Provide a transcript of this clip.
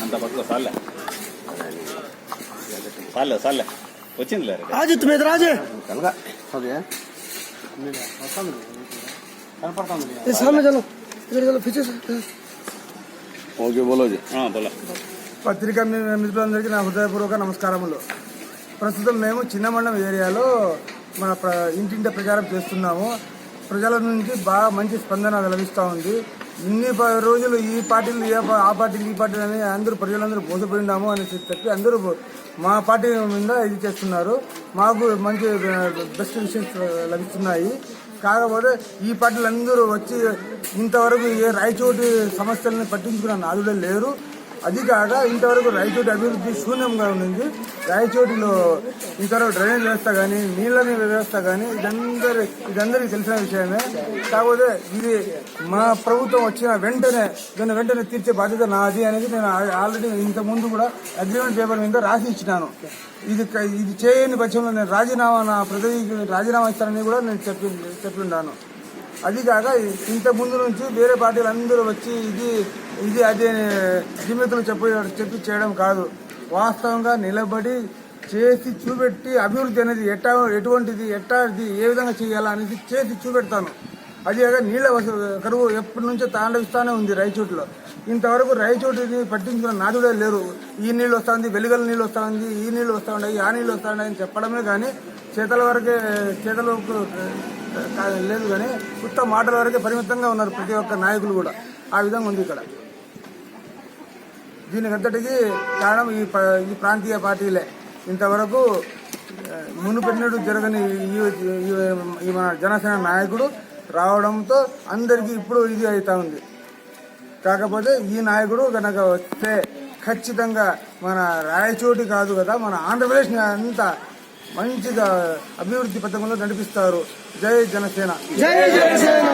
అంత వచ్చింది రాజు మీద రాజే ఓకే. పత్రికా మిత్రులందరికీ నా హృదయపూర్వక నమస్కారములు ప్రస్తుతం మేము చిన్న మండలం ఏరియాలో మన ఇంటింటి ప్రచారం చేస్తున్నాము ప్రజల నుంచి బాగా మంచి స్పందన లభిస్తూ ఉంది ఇన్ని రోజులు ఈ పార్టీలు ఏ పా- ఆ పార్టీలు ఈ పార్టీలు అని అందరూ ప్రజలందరూ మోసపోయినాము అని చెప్పి అందరూ మా పార్టీ మీద ఇది చేస్తున్నారు. మాకు మంచి బెస్ట్ విషయస్ లభిస్తున్నాయి. కాకపోతే ఈ పార్టీలు అందరూ వచ్చి ఇంతవరకు ఏ రాయచోటి సమస్యలను పట్టించుకున్న నాదుడే లేరు. అది కాక ఇంతవరకు రాయచోటి అభివృద్ధి శూన్యంగా ఉంది రాయచోటిలో ఇంతవరకు డ్రైనేజ్ వ్యవస్థ కానీ నీళ్ళ వ్యవస్థ కానీ ఇదందరి ఇదందరికీ తెలిసిన విషయమే. కాకపోతే ఇది మా ప్రభుత్వం వచ్చిన వెంటనే దాన్ని వెంటనే తీర్చే బాధ్యత నాది అనేది నేను ఆల్రెడీ ఇంత ముందు కూడా అగ్రిమెంట్ పేపర్ మీద రాసి ఇచ్చినాను. ఇది ఇది చేయని పక్షంలో నేను రాజీనామా నా పదవికి రాజీనామా ఇస్తానని కూడా నేను చెప్పి చెప్పిన్నాను అది కాక ఇంత ముందు నుంచి వేరే పార్టీలు అందరూ వచ్చి ఇది ఇది అది అని జిమ్మెతులు చెప్పి చెప్పి చేయడం కాదు. వాస్తవంగా నిలబడి చేసి చూపెట్టి అభివృద్ధి అనేది ఎట్టా ఎటువంటిది ఎట్టా ఏ విధంగా చేయాలా అనేది చేసి చూపెడతాను. అది కాక నీళ్ళ వస- కరువు ఎప్పటి నుంచో తాండవిస్తానే ఉంది రైచూట్లో ఇంతవరకు రాయచోటిని పట్టించుకున్న నాదుడే లేరు. ఈ నీళ్ళు వస్తుంది వెలుగల నీళ్ళు వస్తుంది ఈ నీళ్ళు వస్తూ ఉన్నాయి ఆ నీళ్ళు వస్తూ ఉన్నాయి అని చెప్పడమే కానీ చేతల వరకే చేతల లేదు కానీ ఉత్త మాటల వరకే పరిమితంగా ఉన్నారు ప్రతి ఒక్క నాయకులు కూడా. ఆ విధంగా ఉంది ఇక్కడ. దీనికంతటికి కారణం ఈ ఈ ప్రాంతీయ పార్టీలే. ఇంతవరకు ఆ, మునుపెన్నడు జరగని ఈ- ఈ మన జనసేన నాయకుడు రావడంతో అందరికీ ఇప్పుడు ఇది అవుతా ఉంది. కాకపోతే ఈ నాయకుడు కనుక వస్తే ఖచ్చితంగా మన రాయచోటి కాదు కదా మన ఆంధ్రప్రదేశ్ అంతా మంచిగా అభివృద్ధి పథకంలో నడిపిస్తారు. జై జనసేన. జై జనసేన!